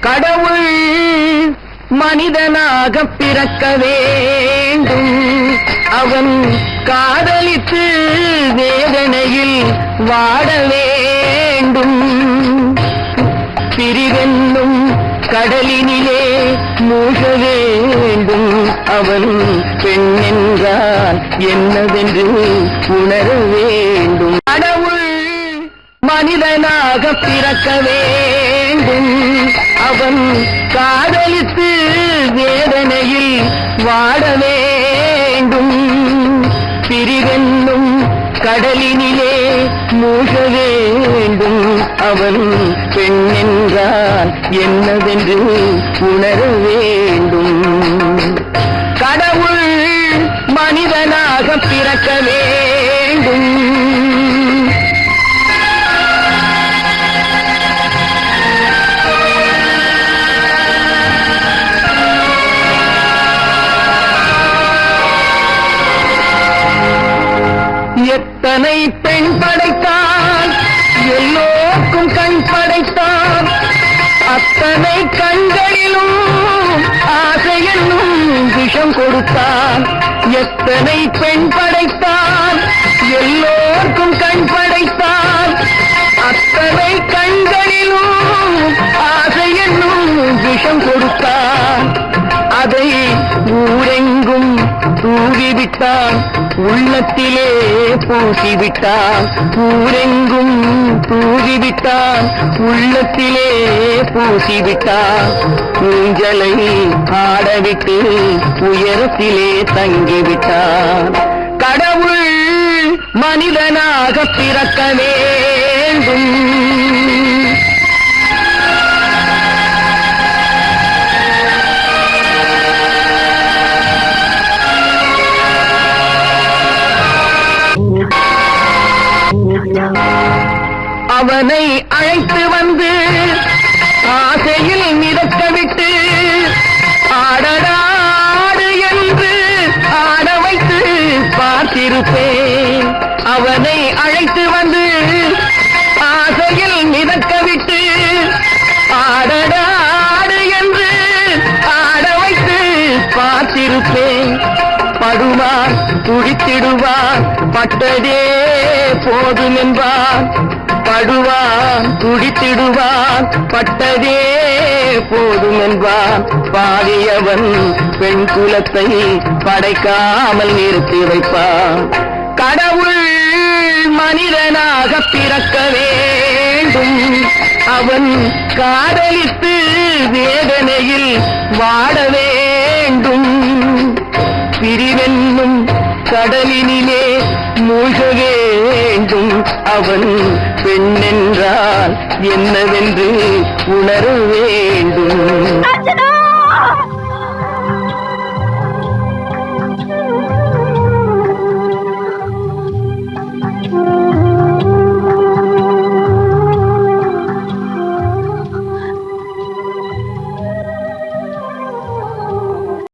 கடவுள் மனிதனாக பிறக்க வேண்டும். அவன் காதலித்து வேதனையில் வாட வேண்டும். பிரிவென்னும் கடலினிலே மூழ்க வேண்டும். அவன் பெண் என்றால் என்னவென்று உணர வேண்டும். கடவுள் மனிதனாக பிறக்க வேண்டும். அவன் காதலித்து வேதனையில் வாட வேண்டும். பிரிவென்னும் கடலினிலே மூழ்க வேண்டும். அவன் பெண் என்றால் என்னவென்று உணர வேண்டும். கடவுள் மனிதனாக பிறக்க வேண்டும். எத்தனை பெண் படைத்தான் எல்லோருக்கும் கண் படைத்தான் அத்தனை கண்களிலும் ஆசை என்னும் விஷம் கொடுத்தான் எத்தனை பெண் படைத்தான் எல்லோருக்கும் கண் படைத்தான் அத்தனை கண்களிலும் ஆசை என்னும் விஷம் கொடுத்தான் அதை ஊரெங்கும் தூவிவிட்டான் உள்ளத்திலே பூசிவிட்டான் ஊரெங்கும் தூவிவிட்டான் உள்ளத்திலே பூசிவிட்டான் ஊஞ்சலை ஆடவிட்டு உயரத்திலே தங்கிவிட்டான் கடவுள் மனிதனாக பிறக்க வேண்டும். அவனை அழைத்து வந்து ஆசையில் மிதக்க விட்டு ஆடடாடு என்று ஆட வைத்து பார்த்திருப்பேன். அவனை அழைத்து வந்து ஆசையில் மிதக்க விட்டு ஆடடாடு என்று ஆட வைத்து பார்த்திருப்பேன். படுவான் துடித்திடுவான் பட்டதே போதும் என்பான் படுவான் துடித்திடுவான் பட்டதே போதும் என்பான் பாடியவன் பெண் குலத்தை படைக்காமல் நிறுத்தி வைப்பான். கடவுள் மனிதனாக பிறக்க வேண்டும். அவன் காதலித்து வேதனையில் வாட வேண்டும். பிரிவென்னும் கடலினிலே மூழ்க வேண்டும். அவன் பெண்ணென்றால் என்னவென்று உணர வேண்டும். அர்ச்சனா!